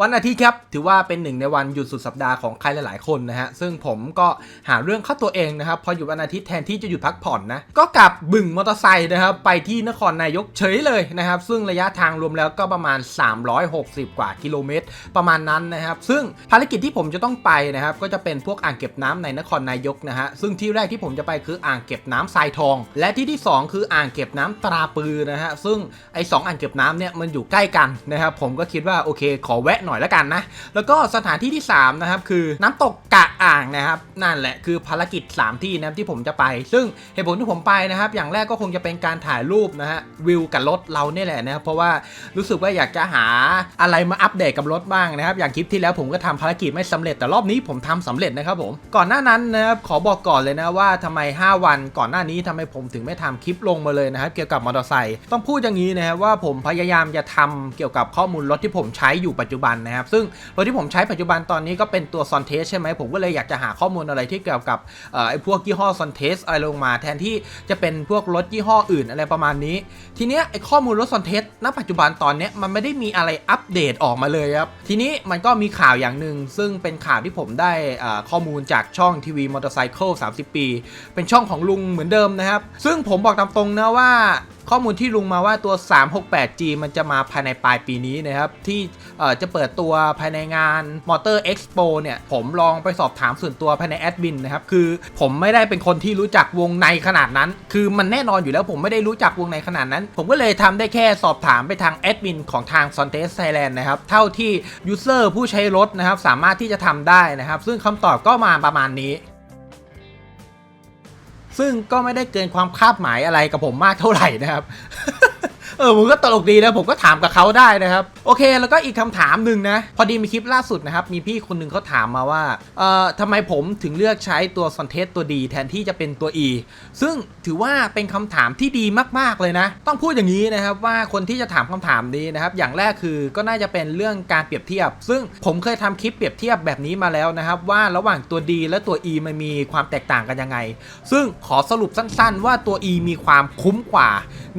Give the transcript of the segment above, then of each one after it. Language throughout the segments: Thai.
วันอาทิตย์ครับ ถือว่าเป็นหนึ่งในวันหยุดสุดสัปดาห์ของใครหลาย ๆ คนนะฮะ ซึ่งผมก็หาเรื่องเข้าตัวเองนะครับ พอหยุดวันอาทิตย์แทนที่จะหยุดพักผ่อนนะ ก็กลับบึ่งมอเตอร์ไซค์นะครับ ไปที่นครนายกเฉยเลยนะครับ ซึ่งระยะทางรวมแล้วก็ประมาณ 360 กว่ากิโลเมตร ประมาณนั้นนะครับ ซึ่งภารกิจที่ผมจะต้องไปนะครับ ก็จะเป็นพวกอ่างเก็บน้ำในนครนายกนะฮะ ซึ่งที่แรกที่ผมจะไปคืออ่างเก็บน้ำทรายทอง และที่ที่สองคืออ่างเก็บน้ำตราปือนะฮะ ซึ่งไอ้สองอ่างเก็บน้ำเนี่ยมันอยู่ใกล้กันนะครับ ผมก็คิดว่าโอเค ขอแวะหน่อยแล้วกันนะ แล้วก็สถานที่ที่ 3 นะครับ คือน้ำตกกะอ่างนะครับ นั่นแหละคือภารกิจ 3 ที่นะครับที่ผมจะไป ซึ่งเหตุผลที่ผมไปนะครับ อย่างแรกก็คงจะเป็นการถ่ายรูปนะฮะวิวกับรถเราเนี่ยแหละนะครับเพราะว่ารู้สึกว่าอยากจะหาอะไรมาอัปเดตกับรถบ้างนะครับ อย่างคลิปที่แล้วผมก็ทำภารกิจไม่สำเร็จแต่รอบนี้ผมทำสำเร็จนะครับผมก่อนหน้านั้นนะครับขอบอกก่อนเลยนะว่าทำไม 5 วันก่อนหน้านี้ทำไมผมถึงไม่ทำคลิปลงมาเลยนะครับ เกี่ยวกับมอเตอร์ไซค์ต้องพูดอย่างนี้นะครับว่าผมพยายามจะทำเกี่ยวกับข้อมูลรถที่ผมใช้อยู่ปัจจุบันนะครับ ซึ่งรถที่ผมใช้ปัจจุบันตอนนี้ก็เป็นตัวซอนเทสใช่ไหมผมก็เลยอยากจะหาข้อมูลอะไรที่เกี่ยวกับไอ้พวกยี่ห้อซอนเทสอะไรลงมา แทนที่จะเป็นพวกรถยี่ห้ออื่นอะไรประมาณนี้ ทีเนี้ยไอ้ข้อมูลรถซอนเทสณปัจจุบันตอนนี้มันไม่ได้มีอะไรอัปเดตออกมาเลยครับทีนี้มันก็มีข่าวอย่างหนึ่งซึ่งเป็นข่าวที่ผมได้ข้อมูลจากช่องทีวีมอเตอร์ไซค์30 ปี เป็นช่องของลุงเหมือนเดิมนะครับ ซึ่งผมบอกตามตรงนะว่าข้อมูลที่ลุงมาว่าตัว 368G มันจะมาภายในปลายปีนี้นะครับ ที่จะเปิดตัวภายในงาน Motor Expo เนี่ย ผมลองไปสอบถามส่วนตัวภายในแอดมินนะครับ คือผมไม่ได้เป็นคนที่รู้จักวงในขนาดนั้น คือมันแน่นอนอยู่แล้วผมไม่ได้รู้จักวงในขนาดนั้น ผมก็เลยทำได้แค่สอบถามไปทางแอดมินของทาง s o n t e s Thailand นะครับ เท่าที่ยูเซอร์ผู้ใช้รถนะครับ สามารถที่จะทำได้นะครับ ซึ่งคำตอบก็มาประมาณนี้ ซึ่งก็ไม่ได้เกินความคาดหมายอะไรกับผมมากเท่าไหร่นะครับ เออผมก็ตลกดีนะผมก็ถามกับเขาได้นะครับโอเค แล้วก็อีกคำถามหนึ่งนะ พอดีมีคลิปล่าสุดนะครับ มีพี่คนหนึ่งเขาถามมาว่าเอ่อทำไมผมถึงเลือกใช้ตัวซอนเทสตัวดีแทนที่จะเป็นตัว E ซึ่งถือว่าเป็นคำถามที่ดีมาก ๆ เลยนะ ต้องพูดอย่างนี้นะครับว่าคนที่จะถามคำถามนี้นะครับ อย่างแรกคือก็น่าจะเป็นเรื่องการเปรียบเทียบ ซึ่งผมเคยทำคลิปเปรียบเทียบแบบนี้มาแล้วนะครับ ว่าระหว่างตัว D และตัว E มันมีความแตกต่างกันยังไง ซึ่งขอสรุปสั้น ๆ ว่าตัว E มีความคุ้มกว่า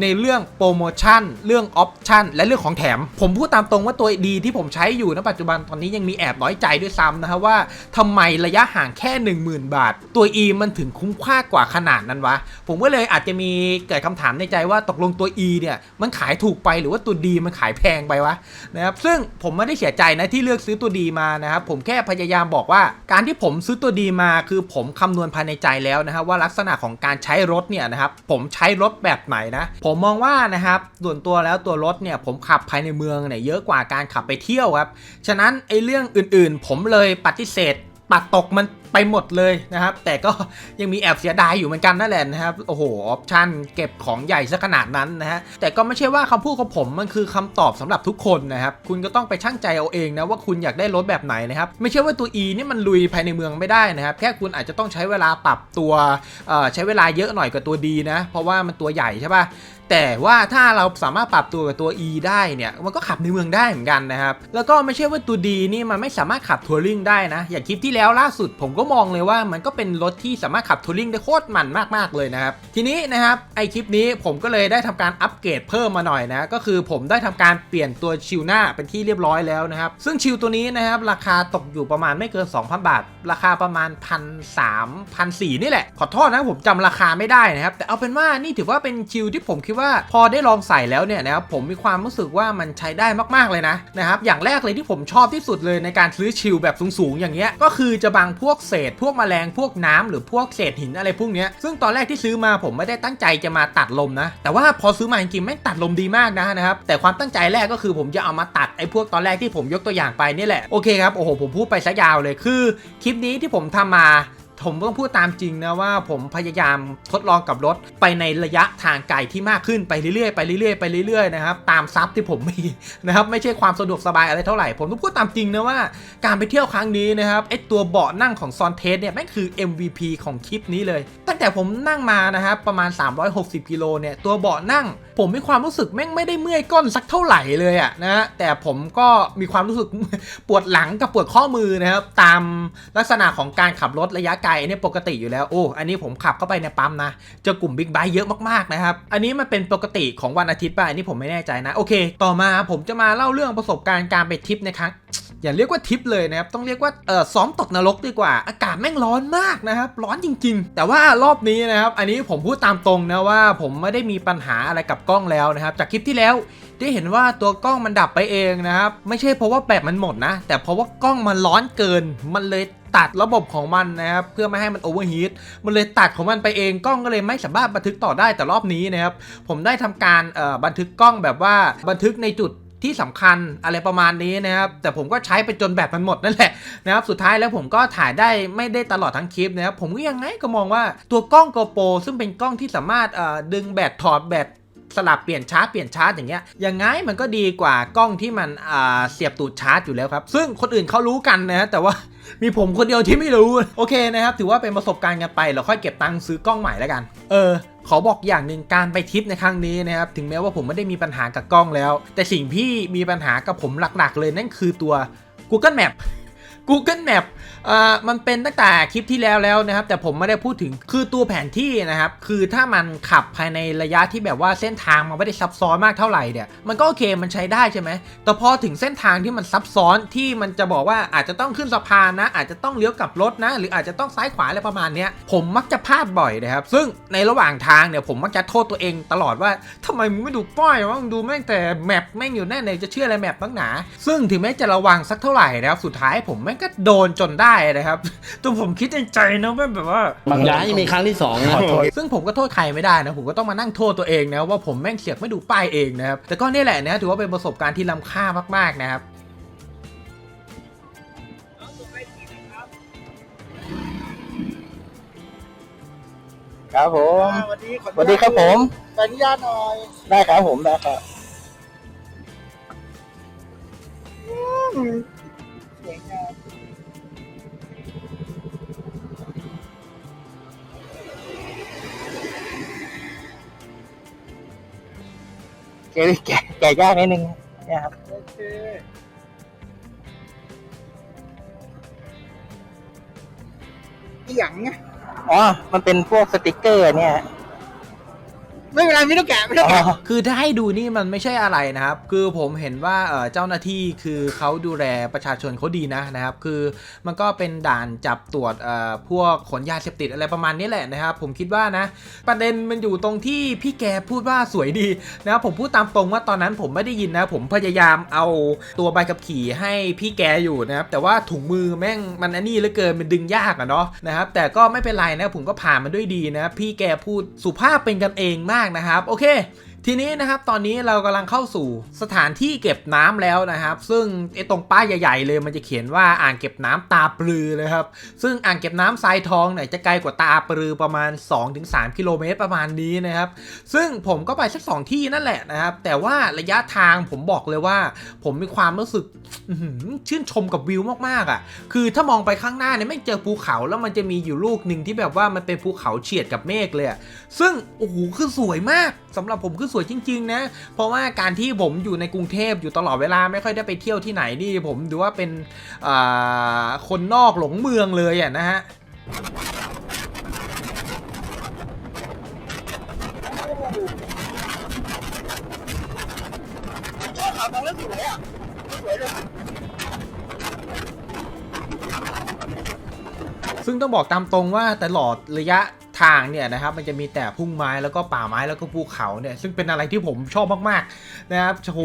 ในเรื่องโปรโมชน เรื่องออปชั่น และเรื่องของแถม ผมพูดตามตรงว่าตัวดีที่ผมใช้อยู่ณปัจจุบันตอนนี้ยังมีแอบน้อยใจด้วยซ้ำนะครับว่าทำไมระยะห่างแค่ 10,000 บาท ตัว E มันถึงคุ้มค่ากว่าขนาดนั้นวะ ผมก็เลยอาจจะมีเกิดคำถามในใจว่าตกลงตัว E เนี่ยมันขายถูกไปหรือว่าตัว D มันขายแพงไปวะนะครับซึ่งผมไม่ได้เสียใจนะที่เลือกซื้อตัว D มานะครับผมแค่พยายามบอกว่า การที่ผมซื้อตัว D มาคือผมคำนวณภายในใจแล้วนะครับว่าลักษณะของการใช้รถเนี่ยนะครับผมใช้รถแบบไหนนะ ผมมองว่านะครับ ส่วนตัวแล้วตัวรถเนี่ยผมขับภายในเมืองเนี่ยเยอะกว่าการขับไปเที่ยวครับ ฉะนั้นไอ้เรื่องอื่นๆ ผมเลยปฏิเสธปัดตกมันไปหมดเลยนะครับ แต่ก็ยังมีแอบเสียดายอยู่เหมือนกันนั่นแหละนะครับ โอ้โห ออปชั่นเก็บของใหญ่ซะขนาดนั้นนะฮะ แต่ก็ไม่ใช่ว่าคำพูดของผมมันคือคำตอบสำหรับทุกคนนะครับ คุณก็ต้องไปชั่งใจเอาเองนะว่าคุณอยากได้รถแบบไหนนะครับ ไม่ใช่ว่าตัว E นี่มันลุยภายในเมืองไม่ได้นะครับ แค่คุณอาจจะต้องใช้เวลาปรับตัวใช้เวลาเยอะหน่อยกว่าตัวดีนะ เพราะว่ามันตัวใหญ่ใช่ปะแต่ว่าถ้าเราสามารถปรับตัวกับตัว E ได้เนี่ยมันก็ขับในเมืองได้เหมือนกันนะครับ แล้วก็ไม่ใช่ว่าตัวดีนี่มันไม่สามารถขับทัวริงได้นะ อย่างคลิปที่แล้วล่าสุดผมก็มองเลยว่ามันก็เป็นรถที่สามารถขับทัวริงได้โคตรมันมากๆเลยนะครับ ทีนี้นะครับไอคลิปนี้ผมก็เลยได้ทำการอัปเกรดเพิ่มมาหน่อยนะ ก็คือผมได้ทำการเปลี่ยนตัวชิลหน้าเป็นที่เรียบร้อยแล้วนะครับ ซึ่งชิลตัวนี้นะครับราคาตกอยู่ประมาณไม่เกิน 2,000 บาท ราคาประมาณพันสามพันสี่นี่แหละ ขอโทษนะผมจำราคาไม่ได้นะครับ แต่เอาเป็นว่านี่ถือว่าเป็นชิลที่ผมคิดว่าพอได้ลองใส่แล้วเนี่ยนะครับผมมีความรู้สึกว่ามันใช้ได้มากๆเลยนะนะครับอย่างแรกเลยที่ผมชอบที่สุดเลยในการซื้อชิลแบบสูงๆอย่างเงี้ยก็คือจะบังพวกเศษ พวกแมลงพวกน้ำหรือพวกเศษหินอะไรพวกเนี้ยซึ่งตอนแรกที่ซื้อมาผมไม่ได้ตั้งใจจะมาตัดลมนะ แต่ว่าพอซื้อมาจริงๆแม่งตัดลมดีมากนะนะครับแต่ความตั้งใจแรกก็คือผมจะเอามาตัดไอ้พวกตอนแรกที่ผมยกตัวอย่างไปนี่แหละโอเคครับโอ้โหผมพูดไปซะยาวเลยคือคลิปนี้ที่ผมทำมา ผมต้องพูดตามจริงนะว่าผมพยายามทดลองกับรถไปในระยะทางไกลที่มากขึ้นไปเรื่อยๆไปเรื่อยๆไปเรื่อยๆนะครับตามซับที่ผมมีนะครับไม่ใช่ความสะดวกสบายอะไรเท่าไหร่ ผมต้องพูดตามจริงนะว่าการไปเที่ยวครั้งนี้นะครับไอตัวเบาะนั่งของซอนเทสเนี่ยแม่งคือ MVP ของคลิปนี้เลย ตั้งแต่ผมนั่งมานะครับประมาณ 360 กิโลเนี่ยตัวเบาะนั่ง ผมมีความรู้สึกแม่งไม่ได้เมื่อยก้นสักเท่าไหร่เลยอะนะฮะแต่ผมก็มีความรู้สึกปวดหลังกับปวดข้อมือนะครับตามลักษณะของการขับรถระยะไกลเนี่ยปกติอยู่แล้วโอ้อันนี้ผมขับเข้าไปในปั๊มนะเจอกลุ่มบิ๊กไบค์เยอะมากๆนะครับอันนี้มันเป็นปกติของวันอาทิตย์ป่ะอันนี้ผมไม่แน่ใจนะโอเค ต่อมาผมจะมาเล่าเรื่องประสบการณ์การไปทริปในครั้ง อย่าเรียกว่าทริปเลยนะครับ ต้องเรียกว่าเออซ้อมตกนรกดีกว่า อากาศแม่งร้อนมากนะครับ ร้อนจริง ๆ แต่ว่ารอบนี้นะครับ อันนี้ผมพูดตามตรงนะว่า ผมไม่ได้มีปัญหาอะไรกับกล้องแล้วนะครับ จากคลิปที่แล้วได้เห็นว่าตัวกล้องมันดับไปเองนะครับ ไม่ใช่เพราะว่าแบตมันหมดนะ แต่เพราะว่ากล้องมันร้อนเกิน มันเลยตัดระบบของมันนะครับเพื่อไม่ให้มันโอเวอร์ฮีทมันเลยตัดของมันไปเองกล้องก็เลยไม่สามารถบันทึกต่อได้แต่รอบนี้นะครับผมได้ทำการบันทึกกล้องแบบว่าบันทึกในจุด ที่สำคัญอะไรประมาณนี้นะครับ แต่ผมก็ใช้ไปจนแบตมันหมดนั่นแหละนะครับสุดท้ายแล้วผมก็ถ่ายได้ไม่ได้ตลอดทั้งคลิปนะครับผมก็ยังไงก็มองว่าตัวกล้อง GoPro ซึ่งเป็นกล้องที่สามารถเอ่อดึงแบตถอดแบตสลับเปลี่ยนชาร์จเปลี่ยนชาร์จอย่างเงี้ยยังไงมันก็ดีกว่ากล้องที่มันอ่าเสียบตูดชาร์จอยู่แล้วครับ ซึ่งคนอื่นเขารู้กันนะแต่ว่ามีผมคนเดียวที่ไม่รู้ โอเคนะครับ ถือว่าเป็นประสบการณ์กันไปเราค่อยเก็บตังค์ซื้อกล้องใหม่แล้วกัน เออ ขอบอกอย่างหนึ่งการไปทริปในครั้งนี้นะครับถึงแม้ว่าผมไม่ได้มีปัญหากับกล้องแล้ว แต่สิ่งที่มีปัญหากับผมหลักๆ เลยนั่นคือตัว Google Map Google Map อ่ามันเป็นตั้งแต่คลิปที่แล้วแล้วนะครับ แต่ผมไม่ได้พูดถึงคือตัวแผนที่นะครับ คือถ้ามันขับภายในระยะที่แบบว่าเส้นทางมันไม่ได้ซับซ้อนมากเท่าไหร่เนี่ยมันก็โอเคมันใช้ได้ใช่ไหมแต่พอถึงเส้นทางที่มันซับซ้อนที่มันจะบอกว่าอาจจะต้องขึ้นสะพานนะ อาจจะต้องเลี้ยวกลับรถนะ หรืออาจจะต้องซ้ายขวาอะไรประมาณเนี้ยผมมักจะพลาดบ่อยนะครับ ซึ่งในระหว่างทางเนี่ยผมมักจะโทษตัวเองตลอดว่าทำไมมึงไม่ดูป้ายวะมึงดูแม่งแต่แมปแม่งอยู่แน่ไหนจะเชื่ออะไรแมปบ้างหนา ซึ่งถึงแม้จะระวังสักเท่าไหร่นะครับสุดท้ายผมแม่งก็โดนจนได้นะครับ ตัวผมคิดในใจนะว่าแบบว่า อย่าให้มีครั้งที่สองนะ ซึ่งผมก็โทษใครไม่ได้นะ ผมก็ต้องมานั่งโทษตัวเองนะ ว่าผมแม่งเสียกไม่ดูป้ายเองนะครับ แต่ก็นี่แหละนะ ถือว่าเป็นประสบการณ์ที่ล้ำค่ามาก ๆ นะครับครับผมสวัสดีขอสวัสดีครับผมขออนุญาตหน่อย ได้ครับผมได้ครับ แกะแกะแกะยากนิดนึงเนี่ยครับโอเคอีหยังไงอ๋อ มันเป็นพวกสติกเกอร์เนี่ย ไม่เป็นไรไม่ต้องแกะไม่ต้องแกะ คือถ้าให้ดูนี่มันไม่ใช่อะไรนะครับ คือผมเห็นว่าเอ่อเจ้าหน้าที่คือเขาดูแลประชาชนเขาดีนะนะครับ คือมันก็เป็นด่านจับตรวจเอ่อพวกขนยาเสพติดอะไรประมาณนี้แหละนะครับ ผมคิดว่านะ ประเด็นมันอยู่ตรงที่พี่แกพูดว่าสวยดีนะครับผมพูดตามตรงว่าตอนนั้นผมไม่ได้ยินนะ ผมพยายามเอาตัวใบขับขี่ให้พี่แกอยู่นะครับ แต่ว่าถุงมือแม่งมันอันนี้เหลือเกินมันดึงยากอะเนาะนะครับ แต่ก็ไม่เป็นไรนะผมก็ผ่านมาด้วยดีนะ พี่แกพูดสุภาพเป็นกันเองมากนะครับ โอเค ทีนี้นะครับตอนนี้เรากำลังเข้าสู่สถานที่เก็บน้ำแล้วนะครับ ซึ่งไอ้ตรงป้ายใหญ่ ๆ เลยมันจะเขียนว่าอ่างเก็บน้ำตาปลือเลยครับ ซึ่งอ่างเก็บน้ำทรายทองเนี่ยจะไกลกว่าตาปลือประมาณ 2-3 กิโลเมตรประมาณนี้นะครับ ซึ่งผมก็ไปสักสองที่นั่นแหละนะครับ แต่ว่าระยะทางผมบอกเลยว่า ผมมีความรู้สึกชื่นชมกับวิวมากๆอะ คือถ้ามองไปข้างหน้าเนี่ยไม่เจอภูเขาแล้วมันจะมีอยู่ลูกหนึ่งที่แบบว่ามันเป็นภูเขาเฉียดกับเมฆเลยซึ่งโอ้โหคือสวยมากสำหรับผมคือสวยจริงๆนะ เพราะว่าการที่ผมอยู่ในกรุงเทพอยู่ตลอดเวลาไม่ค่อยได้ไปเที่ยวที่ไหนนี่ผมดูว่าเป็นคนนอกหลงเมืองเลยอะนะฮะซึ่งต้องบอกตามตรงว่าตลอดระยะางเนี่ยนะครับมันจะมีแต่พุ่งไม้แล้วก็ป่าไม้แล้วก็ภูเขาเนี่ยซึ่งเป็นอะไรที่ผมชอบมากๆนะครับโอ้โห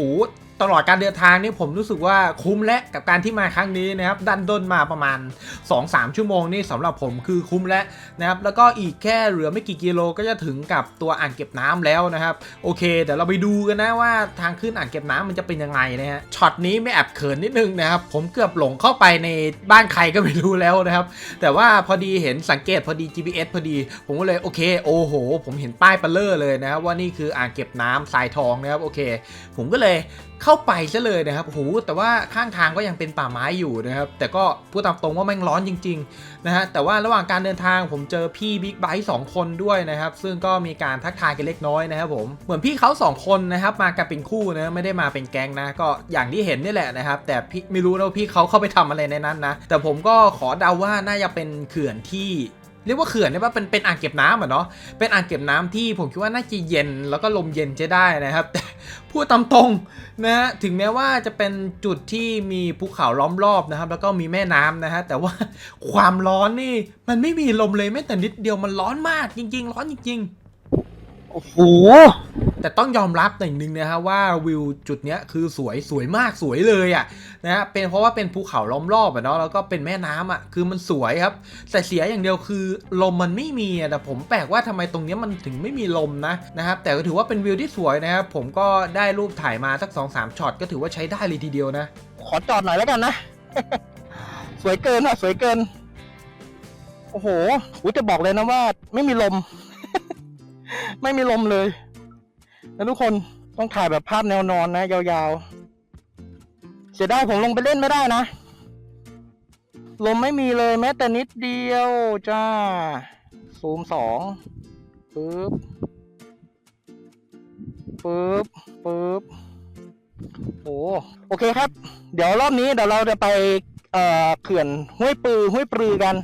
ตลอดการเดินทางนี่ผมรู้สึกว่าคุ้มและกับการที่มาครั้งนี้นะครับดันด้นมาประมาณ 2-3 ชั่วโมงนี่สำหรับผมคือคุ้มและนะครับแล้วก็อีกแค่เหลือไม่กี่กิโลก็จะถึงกับตัวอ่างเก็บน้ำแล้วนะครับโอเคเดี๋ยวเราไปดูกันนะว่าทางขึ้นอ่างเก็บน้ำมันจะเป็นยังไงนะฮะช็อตนี้ไม่แอบเขินนิดนึงนะครับผมเกือบหลงเข้าไปในบ้านใครก็ไม่รู้แล้วนะครับ แต่ว่าพอดีเห็นสังเกตพอดี GPS พอดี ผมก็เลยโอเคโอ้โห ผมเห็นป้ายเปลเลอร์เลยนะครับว่านี่คืออ่างเก็บน้ำทรายทองนะครับโอเค ผมก็เลย เข้าไปซะเลยนะครับโอ้โหแต่ว่าข้างทางก็ยังเป็นป่าไม้อยู่นะครับ แต่ก็พูดตามตรงว่าแม่งร้อนจริงๆนะฮะแต่ว่าระหว่างการเดินทางผมเจอพี่บิ๊กไบค์สองคนด้วยนะครับ ซึ่งก็มีการทักทายกันเล็กน้อยนะครับผมเหมือนพี่เขาสองคนนะครับมากันเป็นคู่นะไม่ได้มาเป็นแก๊งนะ ก็อย่างที่เห็นนี่แหละนะครับ แต่พี่ไม่รู้นะว่าพี่เขาเข้าไปทำอะไรในนั้นนะแต่ผมก็ขอเดาว่าน่าจะเป็นเขื่อนที่ เรียกว่าเขื่อนได้ปะเป็นเป็นอ่างเก็บน้ำอะเนาะเป็นอ่างเก็บน้ำที่ผมคิดว่าน่าจะเย็น แล้วก็ลมเย็นจะได้นะครับแต่พูดตามตรงนะฮะถึงแม้ว่าจะเป็นจุดที่มีภูเขาล้อมรอบนะครับ แล้วก็มีแม่น้ำนะฮะแต่ว่าความร้อนนี่มันไม่มีลมเลยแม้แต่นิดเดียวมันร้อนมากจริง ๆ ร้อนจริง ๆ โอ้โห แต่ต้องยอมรับหนึ่งนึงนะฮะว่าวิวจุดเนี้ยคือสวยสวยมากสวยเลยอะ่ะนะฮะเป็นเพราะว่าเป็นภูเขาล้อมรอบอะเนาะแล้วก็เป็นแม่น้ำอะคือมันสวยครับ แต่เสียอย่างเดียวคือลมมันไม่มีอะแต่ผมแปลกว่าทำไมตรงเนี้ยมันถึงไม่มีลมนะนะครับแต่ก็ถือว่าเป็นวิวที่สวยนะครับผมก็ได้รูปถ่ายมาสัก2อสามช็อตก็ถือว่าใช้ได้เลยทีเดียวนะ ขอจอดหน่อยแล้วกันนะ สวยเกินอะสวยเกิน โอ้โหจะบอกเลยนะว่าไม่มีลม ไม่มีลมเลยแล้วทุกคนต้องถ่ายแบบภาพแนวนอนนะ ยาวๆ เสียดายผมลงไปเล่นไม่ได้นะ ลมไม่มีเลยแม้แต่นิดเดียวจ้า ซูมสองปึ๊บปึ๊บปึ๊บโอ้โอเคครับ เดี๋ยวรอบนี้เดี๋ยวเราจะไปเขื่อนห้วยปือห้วยปรือกัน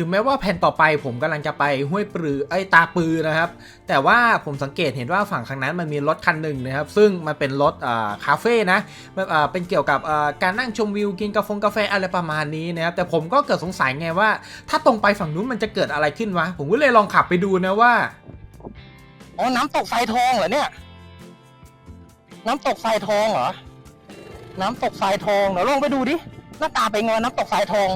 ถึงแม้ว่าแผ่นต่อไปผมกำลังจะไปห้วยปรือไอ้ตาปือนะครับ แต่ว่าผมสังเกตเห็นว่าฝั่งข้างนั้นมันมีรถคันหนึ่งนะครับ ซึ่งมันเป็นรถอ่าคาเฟ่นะแบบอ่าเป็นเกี่ยวกับอ่าการนั่งชมวิวกินกาแฟกาแฟอะไรประมาณนี้นะครับ แต่ผมก็เกิดสงสัยไงว่า ถ้าตรงไปฝั่งนู้นมันจะเกิดอะไรขึ้นวะ ผมก็เลยลองขับไปดูนะว่า อ๋อ น้ำตกทรายทองเหรอเนี่ย น้ำตกทรายทองเหรอ น้ำตกทรายทองเดี๋ยวลองไปดูดิ หน้าตาเป็นไงวะน้ำตกทรายทอง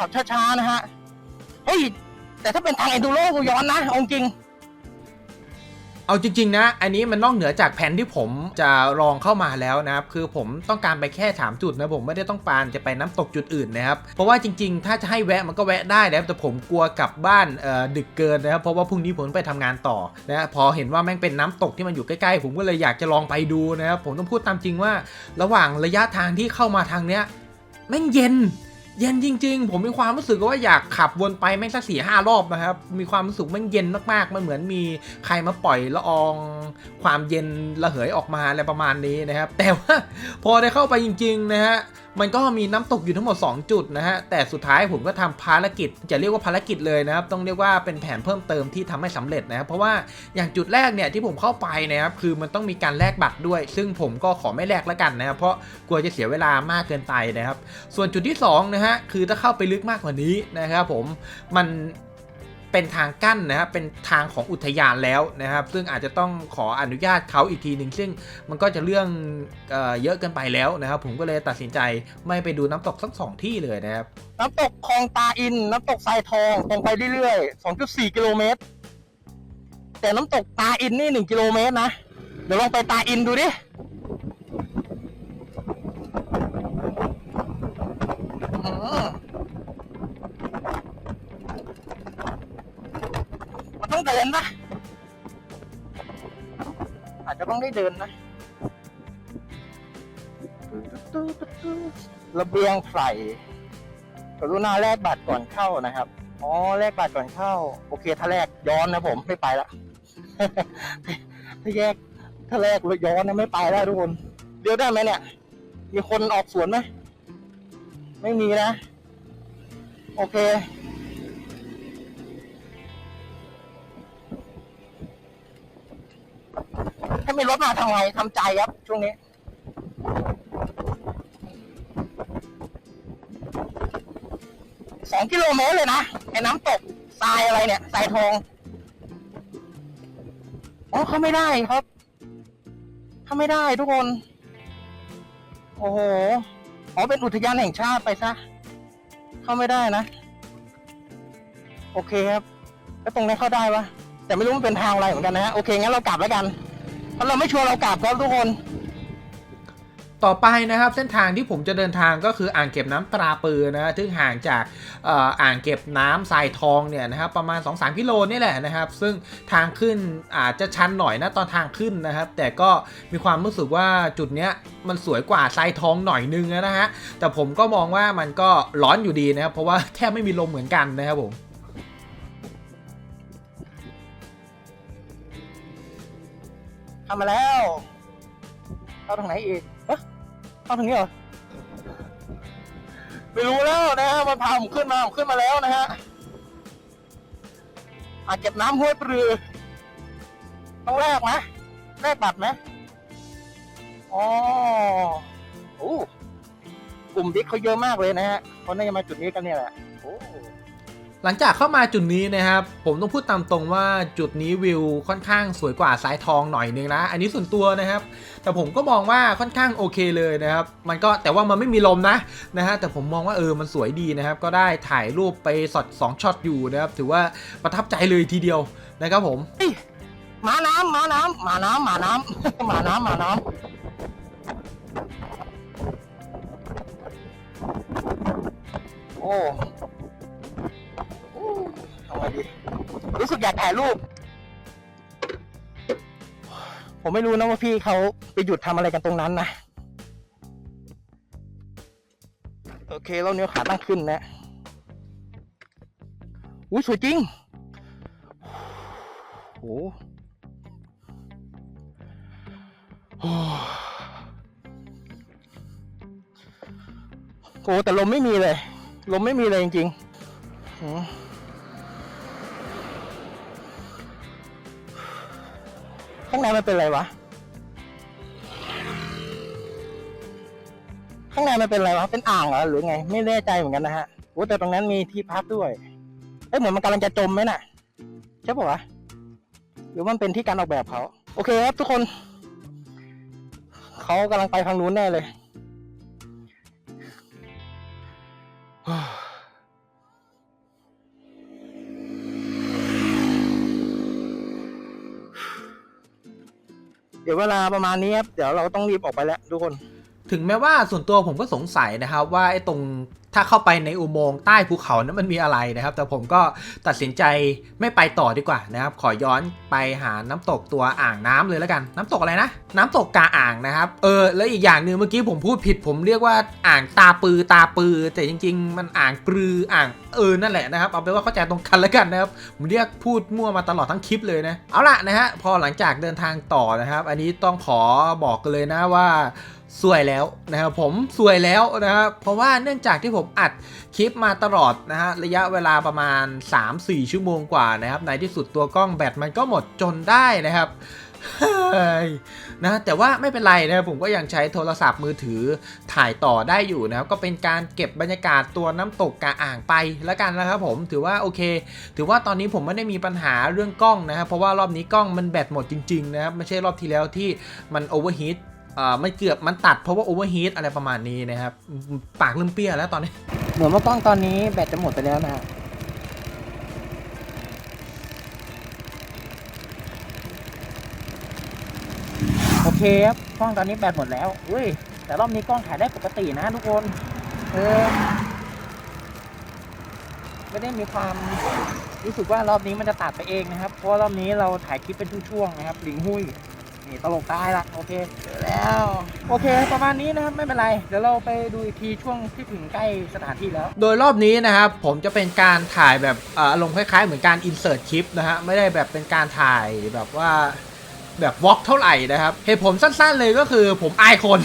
ขับช้าๆนะฮะ เฮ้ย แต่ถ้าเป็นทางเอนดูโรกูย้อนนะอาจริง เอาจริง ๆ นะ อันนี้มันนอกเหนือจากแผนที่ผมจะลองเข้ามาแล้วนะครับ คือผมต้องการไปแค่ถามจุดนะผมไม่ได้ต้องการจะไปน้ำตกจุดอื่นนะครับ เพราะว่าจริง ๆ ถ้าจะให้แวะมันก็แวะได้นะครับแต่ผมกลัวกลับบ้านเอ่อดึกเกินนะครับ เพราะว่าพรุ่งนี้ผมไปทำงานต่อนะพอเห็นว่าแม่งเป็นน้ำตกที่มันอยู่ใกล้ๆ ผมก็เลยอยากจะลองไปดูนะครับผมต้องพูดตามจริงว่า ระหว่างระยะทางที่เข้ามาทางเนี้ย แม่งเย็น เย็นจริง ๆ ผมมีความรู้สึกว่าอยากขับวนไปแม่งสักสี่ห้ารอบนะครับ มีความรู้สึกแม่งเย็นมากๆ มันเหมือนมีใครมาปล่อยละออง ความเย็นระเหยออกมาอะไรประมาณนี้นะครับ แต่ว่าพอได้เข้าไปจริง ๆ นะฮะมันก็มีน้ำตกอยู่ทั้งหมด 2 จุดนะฮะ แต่สุดท้ายผมก็ทำภารกิจ จะเรียกว่าภารกิจเลยนะครับ ต้องเรียกว่าเป็นแผนเพิ่มเติมที่ทำให้สำเร็จนะครับ เพราะว่าอย่างจุดแรกเนี่ยที่ผมเข้าไปนะครับ คือมันต้องมีการแลกบัตรด้วย ซึ่งผมก็ขอไม่แลกแล้วกันนะครับ เพราะกลัวจะเสียเวลามากเกินไปนะครับ ส่วนจุดที่2นะฮะ คือถ้าเข้าไปลึกมากกว่านี้นะครับผม มัน เป็นทางกั้นนะครับเป็นทางของอุทยานแล้วนะครับ ซึ่งอาจจะต้องขออนุญาตเขาอีกทีหนึ่งซึ่งมันก็จะเรื่องเออเยอะเกินไปแล้วนะครับ ผมก็เลยตัดสินใจไม่ไปดูน้ำตกทั้งสองที่เลยนะครับ น้ำตกคลองตาอิน น้ำตกทรายทองตรงไปเรื่อยๆ 2.4 กิโลเมตร แต่น้ำตกตาอินนี่ 1 กิโลเมตรนะ เดี๋ยวลองไปตาอินดูดิ อืมมัน ต้องเดินนะอาจจะต้องได้เดินนะระเบียงไฟกรุณาแลกบัตรก่อนเข้านะครับ อ๋อแลกบัตรก่อนเข้า โอเค ถ้าแลกย้อนนะผมไม่ไปละ ถ้าแยก ถ้าแลกแล้วย้อนนะไม่ไปแล้วทุกคนเดี๋ยวได้ไหมเนี่ย มีคนออกสวนไหม ไม่มีนะ โอเค มีรถมาทางไงทำใจครับ ช่วงนี้ สองกิโลเมตรเลยนะไอ้น้ำตกทรายอะไรเนี่ยทรายทองอ๋อเขาไม่ได้ครับเขาไม่ได้ทุกคน โอ้โหอ๋อเป็นอุทยานแห่งชาติไปซะเข้าไม่ได้นะ โอเคครับ แล้วตรงนี้เข้าได้ปะแต่ไม่รู้มันเป็นทางอะไรเหมือนกันนะฮะ โอเคงั้นเรากลับแล้วกัน เราไม่ชวร์เรากลับครับทุกคน ต่อไปนะครับเส้นทางที่ผมจะเดินทางก็คืออ่างเก็บน้ำตราปือนะซึ่งห่างจากอ่ออ่างเก็บน้ำทรายทองเนี่ยนะครับประมาณ 2-3กิโลนี่แหละนะครับ ซึ่งทางขึ้นอาจจะชันหน่อยนะตอนทางขึ้นนะครับ แต่ก็มีความรู้สึกว่าจุดเนี้ยมันสวยกว่าทรายทองหน่อยนึงนะฮะแต่ผมก็มองว่ามันก็ร้อนอยู่ดีนะครับเพราะว่าแทบไม่มีลมเหมือนกันนะครับผม เข้ามาแล้ว เข้าทางไหนอีกเอ๊ะเข้าทางนี้เหรอ ไม่รู้แล้วนะฮะ มันพาผมขึ้นมาผมขึ้นมาแล้วนะฮะอ่าเก็บน้ำห้วยปรือ ต้องแลกไหมแลกบัตรไหมอ๋อโอ้กลุ่มบิ๊กเขาเยอะมากเลยนะฮะเขาน่าจะมาจุดนี้กันเนี่ยแหละ โอ้ หลังจากเข้ามาจุดนี้นะครับผมต้องพูดตามตรงว่าจุดนี้วิวค่อนข้างสวยกว่าสายทองหน่อยนึงนะอันนี้ส่วนตัวนะครับ แต่ผมก็มองว่าค่อนข้างโอเคเลยนะครับ มันก็แต่ว่ามันไม่มีลมนะนะฮะแต่ผมมองว่าเออมันสวยดีนะครับ ก็ได้ถ่ายรูปไปสอดสองช็อตอยู่นะครับถือว่าประทับใจเลยทีเดียวนะครับผมมาน้ำมาน้ำมาน้ำมาน้ำมาน้ำมาน้ำโอ้ รู้สึกอยากถ่ายรูป ผมไม่รู้นะว่าพี่เขาไปหยุดทำอะไรกันตรงนั้นนะ โอเคเราเนี้ยวขาตั้งขึ้นนะอุ้ยสวยจริงโอ้โอ้โหแต่ลมไม่มีเลย ลมไม่มีเลยจริงๆ ข้างในมันเป็นอะไรวะ ข้างในมันเป็นอะไรวะ เป็นอ่างเหรอหรือไง ไม่แน่ใจเหมือนกันนะฮะโอ้แต่ตรงนั้นมีที่พักด้วยเอ้เหมือนมันกำลังจะจมไหมน่ะใช่ปะวะหรือมันเป็นที่การออกแบบเขา โอเคครับทุกคน เขากำลังไปทางนู้นแน่เลย ดี๋ยวเวลาประมาณนี้ครับเดี๋ยวเราต้องรีบออกไปแล้วทุกคน ถึงแม้ว่าส่วนตัวผมก็สงสัยนะครับว่าไอ้ตรง ถ้าเข้าไปในอุโมงค์ใต้ภูเขานั้นมันมีอะไรนะครับ แต่ผมก็ตัดสินใจไม่ไปต่อดีกว่านะครับ ขอย้อนไปหาน้ำตกตัวอ่างน้ำเลยแล้วกัน น้ำตกอะไรนะ น้ำตกกาอ่างนะครับ เออ แล้วอีกอย่างหนึ่งเมื่อกี้ผมพูดผิด ผมเรียกว่าอ่างตาปือตาปือ แต่จริง ๆ มันอ่างปรืออ่างเออนั่นแหละนะครับ เอาเป็นว่าเข้าใจตรงกันแล้วกันนะครับ ผมเรียกพูดมั่วมาตลอดทั้งคลิปเลยนะ เอาล่ะนะฮะ พอหลังจากเดินทางต่อนะครับ อันนี้ต้องขอบอกกันเลยนะว่าสวยแล้วนะครับผมสวยแล้วนะครับ เพราะว่าเนื่องจากที่ผมมอัดคลิปมาตลอดนะฮะระยะเวลาประมาณ 3-4 ชั่วโมงกว่านะครับในที่สุดตัวกล้องแบตมันก็หมดจนได้นะครับเฮ้ยนะแต่ว่าไม่เป็นไรนะผมก็ยังใช้โทรศัพท์มือถือถ่ายต่อได้อยู่นะครับก็เป็นการเก็บบรรยากาศตัวน้ำตกกาอ่างไปแล้วกันนะครับผมถือว่าโอเค ถือว่าตอนนี้ผมไม่ได้มีปัญหาเรื่องกล้องนะครับเพราะว่ารอบนี้กล้องมันแบตหมดจริงๆนะครับไม่ใช่รอบที่แล้วที่มันโอเวอร์ฮีท อ่ามันเกือบมันตัดเพราะว่าโอเวอร์ฮีทอะไรประมาณนี้นะครับ ปากเริ่มเปรี้ยแล้วตอนนี้ เหมือนว่ากล้องตอนนี้แบตจะหมดไปแล้วนะฮะโอเคครับกล้องตอนนี้แบตหมดแล้วอุ้ยแต่รอบนี้กล้องถ่ายได้ปกตินะทุกคนเออไม่ได้มีความรู้สึกว่ารอบนี้มันจะตัดไปเองนะครับ เพราะรอบนี้เราถ่ายคลิปเป็นช่วงๆนะครับ ลิงหุ้ย นี่ตลกตายละโอเคเจอแล้ว โอเค ประมาณนี้นะครับไม่เป็นไร เดี๋ยวเราไปดูอีกทีช่วงที่ถึงใกล้สถานที่แล้ว โดยรอบนี้นะครับ ผมจะเป็นการถ่ายแบบอาอารมณ์คล้ายๆ เหมือนการอินเสิร์ตคลิปนะฮะไม่ได้แบบเป็นการถ่ายแบบว่าแบบวอล์กเท่าไหร่นะครับเหตุผลสั้น ๆ เลยก็คือผมอายคน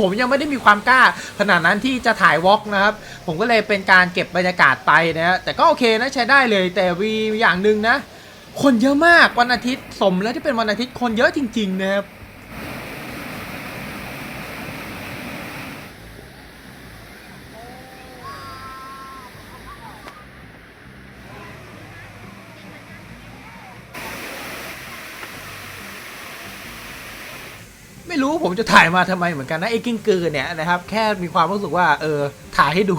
ผมยังไม่ได้มีความกล้าขนาดนั้นที่จะถ่ายวอล์กนะครับ ผมก็เลยเป็นการเก็บบรรยากาศไปนะฮะแต่ก็โอเคนะใช้ได้เลยแต่วีอย่างหนึ่งนะ คนเยอะมากวันอาทิตย์สมแล้วที่เป็นวันอาทิตย์คนเยอะจริง ๆ นะครับไม่รู้ผมจะถ่ายมาทำไมเหมือนกันนะไอ้กิ้งกือเนี่ยนะครับ แค่มีความรู้สึกว่า เออถ่ายให้ดู